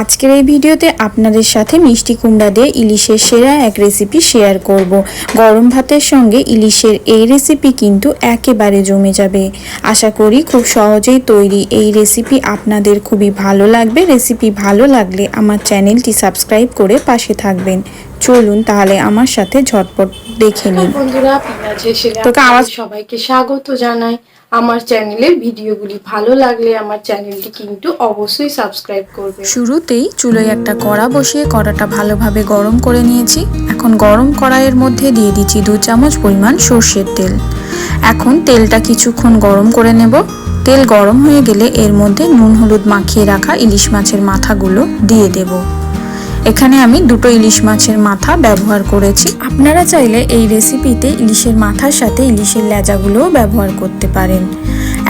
আজকের এই ভিডিওতে আপনাদের সাথে মিষ্টি কুমড়া দিয়ে ইলিশের সেরা এক রেসিপি শেয়ার করব। গরম ভাতের সঙ্গে ইলিশের এই রেসিপি কিন্তু একেবারে জমে যাবে। আশা করি খুব সহজেই তৈরি এই রেসিপি আপনাদের খুবই ভালো লাগবে। রেসিপি ভালো লাগলে আমার চ্যানেলটি সাবস্ক্রাইব করে পাশে থাকবেন। চলুন তাহলে আমার সাথে ঝটপট দেখে নিন বন্ধুরা সবাইকে স্বাগত জানাই। আমার চ্যানেলের ভিডিওগুলি ভালো লাগলে আমার চ্যানেলটি কিন্তু অবশ্যই সাবস্ক্রাইব করবে। শুরুতেই চুলোয় একটা কড়া বসিয়ে কড়াটা ভালোভাবে গরম করে নিয়েছি। এখন গরম কড়াইয়ের মধ্যে দিয়ে দিচ্ছি দু চামচ পরিমাণ সর্ষের তেল। এখন তেলটা কিছুক্ষণ গরম করে নেব। তেল গরম হয়ে গেলে এর মধ্যে নুন হলুদ মাখিয়ে রাখা ইলিশ মাছের মাথাগুলো দিয়ে দেব। এখানে আমি দুটো ইলিশ মাছের মাথা ব্যবহার করেছি। আপনারা চাইলে এই রেসিপিতে ইলিশের মাথার সাথে ইলিশের লেজাগুলোও ব্যবহার করতে পারেন।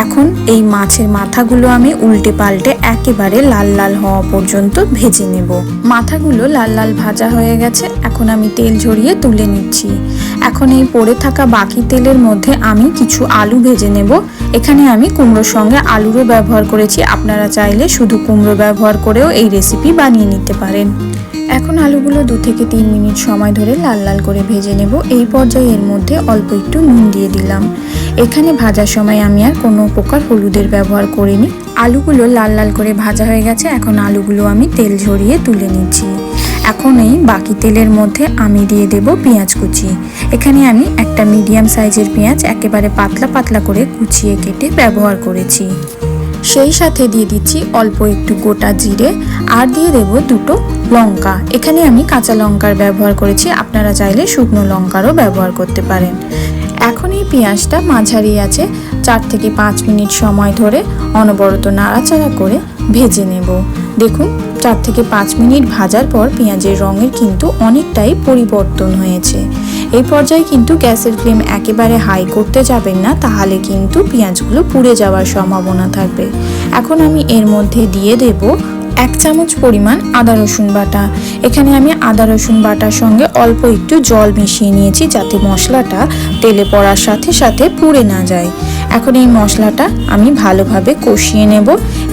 এখন এই মাছের মাথাগুলো আমি উল্টে পাল্টে একেবারে লাল লাল হওয়া পর্যন্ত ভেজে নেব। মাথাগুলো লাল লাল ভাজা হয়ে গেছে, এখন আমি তেল ঝরিয়ে তুলে নিচ্ছি। এখন এই পড়ে থাকা বাকি তেলের মধ্যে আমি কিছু আলু ভেজে নেব। এখানে আমি কুমড়োর সঙ্গে আলুরও ব্যবহার করেছি, আপনারা চাইলে শুধু কুমড়ো ব্যবহার করেও এই রেসিপি বানিয়ে নিতে পারেন। এখন আলুগুলো দু থেকে তিন মিনিট সময় ধরে লাল লাল করে ভেজে নেব। এই পর্যায়ে এর মধ্যে অল্প একটু নুন দিয়ে দিলাম। এখানে ভাজার সময় আমি আর কোনো প্রকার হলুদের ব্যবহার করিনি। আলুগুলো লাল লাল করে ভাজা হয়ে গেছে, এখন আলুগুলো আমি তেল ঝরিয়ে তুলে নিচ্ছি। এখন এই বাকি তেলের মধ্যে আমি দিয়ে দেব পেঁয়াজ কুচি। এখানে আমি একটা মিডিয়াম সাইজের পেঁয়াজ একেবারে পাতলা পাতলা করে কুচিয়ে কেটে ব্যবহার করেছি। সেই সাথে দিয়ে দিচ্ছি অল্প একটু গোটা জিরে আর দিয়ে দেব দুটো লঙ্কা। এখানে আমি কাঁচা লঙ্কার ব্যবহার করেছি, আপনারা চাইলে শুকনো লঙ্কারও ব্যবহার করতে পারেন। এখন এই পেঁয়াজটা মাঝারি আছে, চার থেকে পাঁচ মিনিট সময় ধরে অনবরত নাড়াচাড়া করে ভেজে নেব। দেখুন চার থেকে পাঁচ মিনিট ভাজার পর পেঁয়াজের রঙের কিন্তু অনেকটাই পরিবর্তন হয়েছে। এই পর্যায়ে কিন্তু গ্যাসের ফ্লেম একেবারে হাই করতে যাবেন না, তাহলে কিন্তু পেঁয়াজগুলো পুড়ে যাওয়ার সম্ভাবনা থাকবে। এখন আমি এর মধ্যে দিয়ে দেব এক চামচ পরিমাণ আদা রসুন বাটা। এখানে আমি আদা রসুন বাটার সঙ্গে অল্প একটু জল মিশিয়ে নিয়েছি যাতে মশলাটা তেলে পড়ার সাথে সাথে পুড়ে না যায়। এখন এই মশলাটা আমি ভালোভাবে কষিয়ে নেব।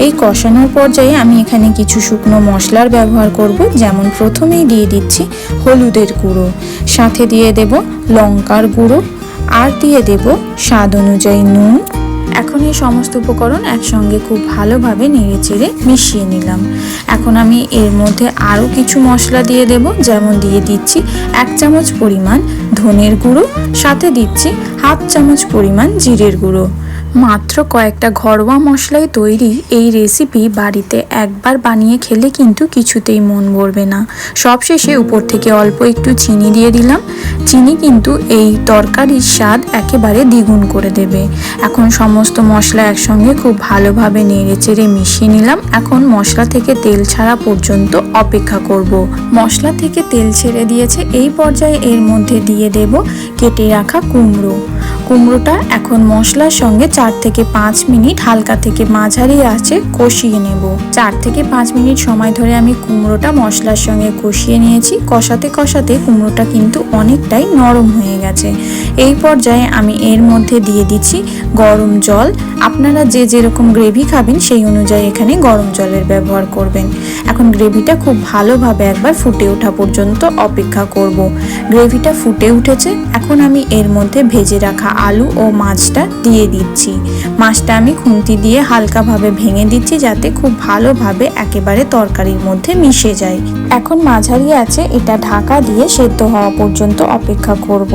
এই কষানোর পর্যায়ে আমি এখানে কিছু শুকনো মশলার ব্যবহার করব, যেমন প্রথমেই দিয়ে দিচ্ছি হলুদের গুঁড়ো, সাথে দিয়ে দেব লঙ্কার গুঁড়ো, আর দিয়ে দেব স্বাদ অনুযায়ী নুন এখন এই সমস্ত উপকরণ একসঙ্গে খুব ভালোভাবে নেড়ে চেড়ে মিশিয়ে নিলাম। এখন আমি এর মধ্যে আরও কিছু মশলা দিয়ে দেব, যেমন দিয়ে দিচ্ছি এক চামচ পরিমাণ ধনের গুঁড়ো, সাথে দিচ্ছি হাফ চামচ পরিমাণ জিরের গুঁড়ো। মাত্র কয়েকটা ঘরোয়া মশলায় তৈরি এই রেসিপি বাড়িতে একবার বানিয়ে খেলে কিন্তু কিছুতেই মন ভরবে না। সবশেষে উপর থেকে অল্প একটু চিনি দিয়ে দিলাম। চিনি কিন্তু এই তরকারির স্বাদ একেবারে দ্বিগুণ করে দেবে। এখন সমস্ত মশলা একসঙ্গে খুব ভালোভাবে নেড়ে চেড়ে মিশিয়ে নিলাম। এখন মশলা থেকে তেল ছাড়া পর্যন্ত অপেক্ষা করব। মশলা থেকে তেল ছেড়ে দিয়েছে, এই পর্যায়ে এর মধ্যে দিয়ে দেব কেটে রাখা কুমড়ো। কুমড়োটা এখন মশলার সঙ্গে চার থেকে পাঁচ মিনিট হালকা থেকে মাঝারি আছে কষিয়ে নেব। চার থেকে পাঁচ মিনিট সময় ধরে আমি কুমড়োটা মশলার সঙ্গে কষিয়ে নিয়েছি। কষাতে কষাতে কুমড়োটা কিন্তু অনেকটাই নরম হয়ে গেছে। এই পর্যায়ে আমি এর মধ্যে দিয়ে দিচ্ছি গরম জল। আপনারা যে যেরকম গ্রেভি খাবেন সেই অনুযায়ী এখানে গরম জলের ব্যবহার করবেন। এখন গ্রেভিটা খুব ভালোভাবে একবার ফুটে ওঠা পর্যন্ত অপেক্ষা করব। গ্রেভিটা ফুটে উঠেছে। এখন আমি এর মধ্যে ভেজে রাখা আলু ও মাছটা দিয়ে দিচ্ছি। মাছটা আমি খুন্তি দিয়ে হালকাভাবে ভেঙে দিচ্ছি যাতে খুব ভালোভাবে একেবারে তরকারির মধ্যে মিশে যায়। এখন মাঝারি আছে, এটা ঢাকা দিয়ে সেদ্ধ হওয়া পর্যন্ত অপেক্ষা করব।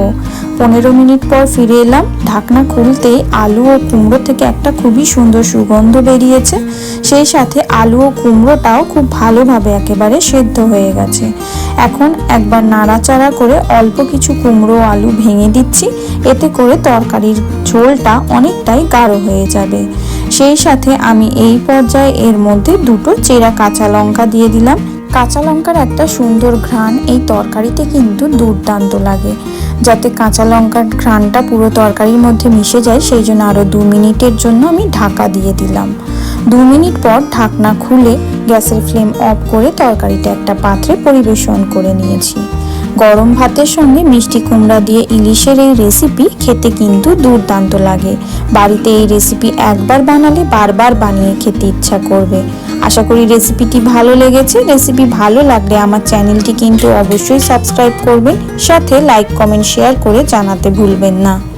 পনেরো মিনিট পর ফিরে এলাম। ঢাকনা খুলতেই আলু ও কুমড়ো থেকে একটা খুবই সুন্দর সুগন্ধ বেরিয়েছে। সেই সাথে আলু ও কুমড়োটাও খুব ভালোভাবে একেবারে সেদ্ধ হয়ে গেছে। এখন একবার নাড়াচাড়া করে অল্প কিছু কুমড়ো আলু ভেঙে দিচ্ছি। এতে করে তরকারির ঝোলটা অনেকটাই গাঢ় হয়ে যাবে। সেই সাথে আমি এই পর্যায়ে এর মধ্যে দুটো চেরা কাঁচা লঙ্কা দিয়ে দিলাম। কাঁচা লঙ্কার একটা সুন্দর ঘ্রাণ এই তরকারিতে কিন্তু দুর্দান্ত লাগে। যাতে কাঁচা লঙ্কার ঘ্রাণটা পুরো তরকারির মধ্যে মিশে যায়, সেই জন্য আরও দু মিনিটের জন্য আমি ঢাকা দিয়ে দিলাম। দু মিনিট পর ঢাকনা খুলে গ্যাসের ফ্লেম অফ করে তরকারিটা একটা পাত্রে পরিবেশন করে নিয়েছি। গরম ভাতের সঙ্গে মিষ্টি কুমড়া দিয়ে ইলিশের এই রেসিপি খেতে কিন্তু দুর্দান্ত লাগে। বাড়িতে এই রেসিপি একবার বানালে বারবার বানিয়ে খেতে ইচ্ছা করবে। আশা করি রেসিপিটি ভালো লেগেছে। রেসিপি ভালো লাগলে আমার চ্যানেলটি কিন্তু অবশ্যই সাবস্ক্রাইব করবেন সাথে লাইক কমেন্ট শেয়ার করে জানাতে ভুলবেন না।